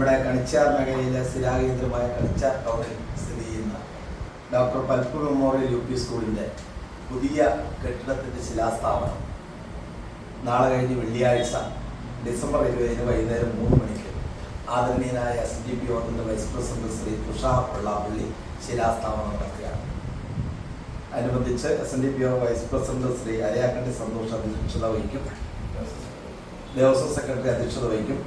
ഇവിടെ കണിച്ചാർ മേഖലയിലെ സ്ഥിരാകേന്ദ്രമായ കണിച്ചാർ ടൗണിൽ സ്ഥിതി ചെയ്യുന്ന doctor Palpur memorial U P സ്കൂളിന്റെ പുതിയ കെട്ടിടത്തിന്റെ ശിലാസ്ഥാപനം നാളെ കഴിഞ്ഞ് വെള്ളിയാഴ്ച ഡിസംബർ ഇരുപതിന് വൈകുന്നേരം മൂന്ന് മണിക്ക് ആദരണീയനായ എസ് ഡി പി യോഗത്തിന്റെ വൈസ് പ്രസിഡന്റ് ശ്രീ തുഷാർ വെള്ളാപ്പള്ളി ശിലാസ്ഥാപനം നടത്തുകയാണ്. അനുബന്ധിച്ച് S N D P O vice president Shri Arayakkandi Santhosh അധ്യക്ഷത വഹിക്കും. ദേവസ്വം സെക്രട്ടറി അധ്യക്ഷത വഹിക്കും.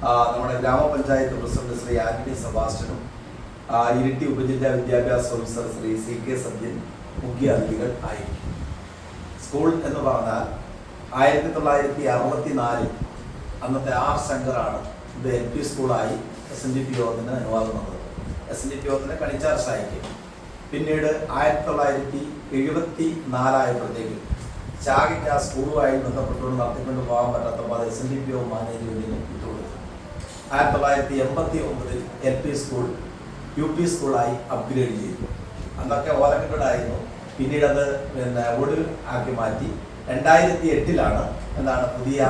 നമ്മുടെ ഗ്രാമപഞ്ചായത്ത് പ്രസിഡന്റ് ശ്രീ ആന്റണി സബാസ്റ്റനും ഇരിട്ടി ഉപജില്ലാ വിദ്യാഭ്യാസ officer Shri C K Sathyan മുഖ്യ അതിഥികൾ ആയിരിക്കും. സ്കൂൾ എന്ന് പറഞ്ഞാൽ ആയിരത്തി തൊള്ളായിരത്തി അറുപത്തി നാലിൽ അന്നത്തെ ആർ ശങ്കറാണ് ഇത് എൽ പി സ്കൂളായി എസ് എൻ ഡി പി യോഗത്തിന് അനുവാദം വന്നത് എസ് എൻ ഡി പി യോഗത്തിന് കണിച്ചാർ സായിക്ക് പിന്നീട് ആയിരത്തി തൊള്ളായിരത്തി എഴുപത്തി നാലായപ്പോഴത്തേക്കും ചാകിക്ക് ആ സ്കൂളുമായി ബന്ധപ്പെട്ടുകൊണ്ട് നടത്തിക്കൊണ്ട് പോകാൻ പറ്റാത്തപ്പോൾ അത് S N D P Yoga മാനേജ്മെന്റിന് വിട്ടുകൊടുത്തു ആയിരത്തി തൊള്ളായിരത്തി എൺപത്തി ഒമ്പതിൽ L P school U P സ്കൂളായി upgrade ചെയ്തു. അന്നൊക്കെ ഓലക്കെട്ടായിരുന്നു പിന്നീട് അത് പിന്നെ ഓട് ആക്കി മാറ്റി. രണ്ടായിരത്തി എട്ടിലാണ് എന്താണ് പുതിയ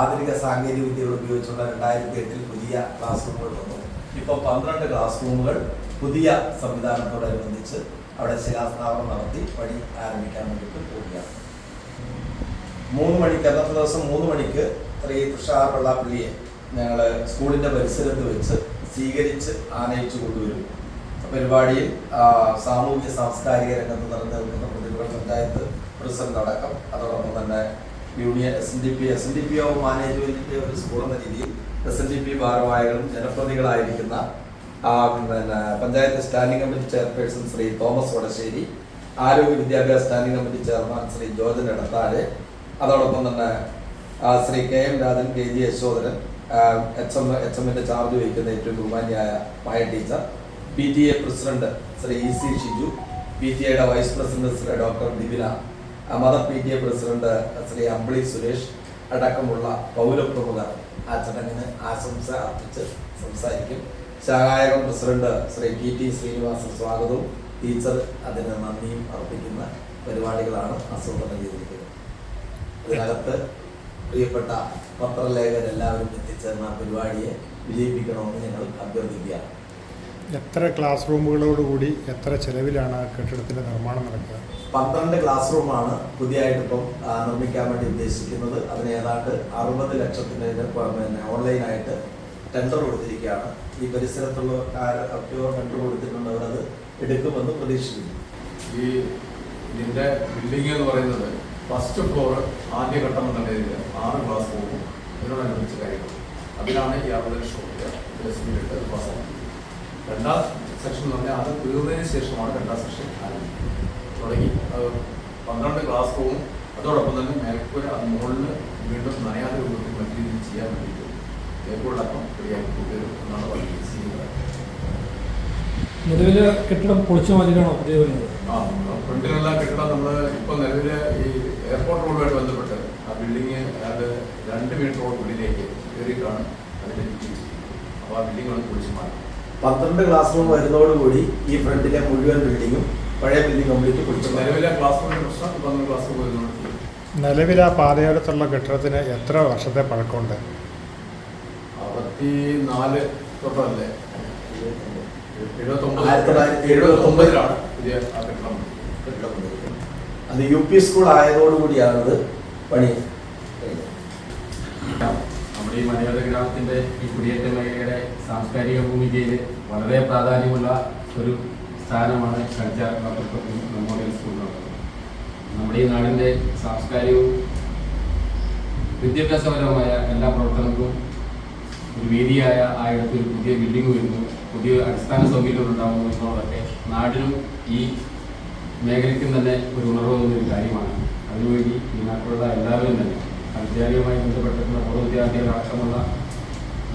ആധുനിക സാങ്കേതിക വിദ്യകൾ ഉപയോഗിച്ചുള്ള രണ്ടായിരത്തി എട്ടിൽ പുതിയ ക്ലാസ് റൂമുകൾ വന്നു ഇപ്പോൾ പന്ത്രണ്ട് ക്ലാസ് റൂമുകൾ പുതിയ സംവിധാനത്തോടനുബന്ധിച്ച് അവിടെ ശിലാസ്ഥാപനം നടത്തി പണി ആരംഭിക്കാൻ വേണ്ടിയിട്ട് പോവുകയാണ്. മൂന്ന് മണിക്ക് അന്നത്തെ ദിവസം മൂന്ന് മണിക്ക് ശ്രീ തുഷാർ വെള്ളാപ്പള്ളിയെ ഞങ്ങൾ സ്കൂളിന്റെ പരിസരത്ത് വെച്ച് സ്വീകരിച്ച് ആനയിച്ചു കൊണ്ടുവരും. പരിപാടിയിൽ സാമൂഹ്യ സാംസ്കാരിക രംഗത്ത് നടന്നു നിൽക്കുന്ന പ്രതികളുടെ പഞ്ചായത്ത് പ്രസിഡന്റ് അടക്കം അതോടൊപ്പം തന്നെ union S N D P S N D P of മാനേജ്മെന്റിന്റെ ഒരു സ്കൂൾ എന്ന രീതിയിൽ എസ് എൻ ഡി പി ഭാരവാഹികളും ജനപ്രതികളായിരിക്കുന്ന പിന്നെ panchayat standing committee chairperson Shri Thomas Vadassery ആരോഗ്യ വിദ്യാഭ്യാസ standing committee chairman Shri Jojan Edathal അതോടൊപ്പം തന്നെ Shri K M Rajan K G Yashodharan H M H charge വഹിക്കുന്ന ഏറ്റവും ബഹുമാന്യായ Maya teacher P T A president Shri E C Shiju P T എയുടെ vice president Shri doctor Divina mother P T A president Shri Ambili Suresh അടക്കമുള്ള പൗരപ്രമുഖർ ആ ചടങ്ങിന് ആശംസ അർപ്പിച്ച് സംസാരിക്കും. ശാഖായകം president Shri T T Sreenivasan സ്വാഗതവും. ടീച്ചർ അതിന് നന്ദിയും അർപ്പിക്കുന്ന പരിപാടികളാണ് ആസൂത്രണം ചെയ്തിരിക്കുന്നത്. അതിനകത്ത് പ്രിയപ്പെട്ട പത്രലേഖരെല്ലാവരും എത്തിച്ചേർന്ന പരിപാടിയെ വിജയിപ്പിക്കണമെന്ന് ഞങ്ങൾ അഭ്യർത്ഥിക്കുകയാണ്. എത്ര ക്ലാസ് റൂമുകളോടുകൂടി എത്ര ചെലവിലാണ് കെട്ടിടത്തിന്റെ കെട്ടിടത്തിന്റെ നിർമ്മാണം നടക്കുക? പന്ത്രണ്ട് ക്ലാസ് റൂമാണ് പുതിയതായിട്ട് ഇപ്പം നിർമ്മിക്കാൻ വേണ്ടി ഉദ്ദേശിക്കുന്നത്. അതിന് ഏതാണ്ട് അറുപത് ലക്ഷത്തിന്റെ പിന്നെ ഓൺലൈനായിട്ട് ടെൻഡർ കൊടുത്തിരിക്കുകയാണ്. ഈ പരിസരത്തുള്ള ഒക്കെ ടെൻഡർ കൊടുത്തിട്ടുണ്ട് അവരത് എടുക്കുമെന്ന് പ്രതീക്ഷിക്കുന്നു. ഈ ഇതിന്റെ ബിൽഡിംഗ് എന്ന് പറയുന്നത് ഫസ്റ്റ് ഫ്ലോർ ആദ്യഘട്ടം എന്ന നിലയിൽ ആറ് ക്ലാസ് റൂമും ഇതിനോടനുബന്ധിച്ച കാര്യങ്ങൾ അതിനാണ് ഈ അറുപത് ലക്ഷം രൂപ പാസ്സാക്കുന്നത് രണ്ടാം സെക്ഷൻ എന്ന് പറഞ്ഞാൽ അത് തീർന്നതിന് ശേഷമാണ് രണ്ടാം സെക്ഷൻ ആരംഭിക്കുന്നത്. തുടങ്ങി. പന്ത്രണ്ട് ക്ലാസ് റൂമും അതോടൊപ്പം തന്നെ മേൽക്കൂര അത് മുകളിൽ വീണ്ടും നനയാതെ രൂപത്തിൽ മറ്റു രീതിയിൽ ചെയ്യാൻ വേണ്ടിയിട്ട് മേൽക്കൂടക്കം റെഡിയാക്കി കൊണ്ടുവരും എന്നാണ് പറയുന്നത് ചെയ്യുന്നത് നിലവിലെ കെട്ടിടം പൊളിച്ചു പുതിയ വരുന്നത്? ആ ഫ്രണ്ടിലുള്ള കെട്ടിടം നമ്മൾ ഇപ്പോൾ നിലവിലെ ഈ ബിൽഡിങ് അത് രണ്ട് മീറ്ററോട് ഉള്ളിലേക്ക് കയറിയിട്ടാണ് അതിന്റെ അപ്പോൾ ആ ബിൽഡിംഗ് ഒന്ന് കുളിച്ച് മാറ്റി പന്ത്രണ്ട് ക്ലാസ് റൂം വരുന്നതോടുകൂടി ഈ ഫ്രണ്ടിലെ മുഴുവൻ ബിൽഡിങ്ങും പഴയ ബിൽഡിംഗ് കംപ്ലീറ്റ് കുളിച്ചു പൊളിച്ചു നിലവിലെ ക്ലാസ് റൂമിന്റെ പ്രശ്നം പന്ത്രണ്ട് ക്ലാസ് റൂം വരുന്നതോട് നിലവിൽ ആ പാതയോരത്തുള്ള കെട്ടിടത്തിന് എത്ര വർഷത്തെ പഴക്കമുണ്ട്? അറുപത്തി നാല് തൊട്ടല്ലേ എഴുപത്തൊമ്പതിലാണ് പുതിയ കെട്ടിടം. അത് യു പി സ്കൂൾ ആയതോടുകൂടിയാണത് പണി. നമ്മുടെ ഈ മലയോര ഗ്രാമത്തിന്റെ ഈ കുടിയേറ്റ മേഖലയുടെ സാംസ്കാരിക ഭൂമികയിൽ വളരെ പ്രാധാന്യമുള്ള ഒരു സ്ഥാനമാണ് കൾച്ചർ മെമ്മോറിയൽ സ്കൂൾ എന്നുള്ളത് നമ്മുടെ ഈ നാടിന്റെ സാംസ്കാരികവും വിദ്യാഭ്യാസപരവുമായ എല്ലാ പ്രവർത്തനങ്ങൾക്കും ഒരു വേദിയായ ആയിരത്തിൽ ഒരു പുതിയ ബിൽഡിംഗ് വരുന്നു. പുതിയ അടിസ്ഥാന സൗകര്യങ്ങൾ ഉണ്ടാകുന്നു എന്നുള്ളതൊക്കെ നാടിനും ഈ മേഖലയ്ക്കും തന്നെ ഒരു ഉണർവ് ഒരു കാര്യമാണ്. അതിനുവേണ്ടി ഈ നാട്ടിലുള്ള എല്ലാവരും തന്നെ വിദ്യാലയവുമായി ബന്ധപ്പെട്ടിട്ടുള്ള പൂർവ വിദ്യാർത്ഥികളടക്കമുള്ള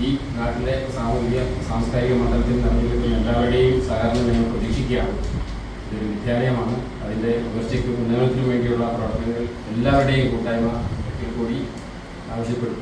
ഈ നാട്ടിലെ സാമൂഹിക സാംസ്കാരിക മണ്ഡലത്തിൽ നിലനിൽക്കുന്ന എല്ലാവരുടെയും സഹകരണം ഞങ്ങൾ പ്രതീക്ഷിക്കുകയാണ്. ഇതൊരു വിദ്യാലയമാണ്. അതിന്റെ ഉയർച്ചയ്ക്കും ഉന്നമനത്തിനും വേണ്ടിയുള്ള പ്രവർത്തനങ്ങൾ എല്ലാവരുടെയും കൂട്ടായ്മ കൂടി ആവശ്യപ്പെടും.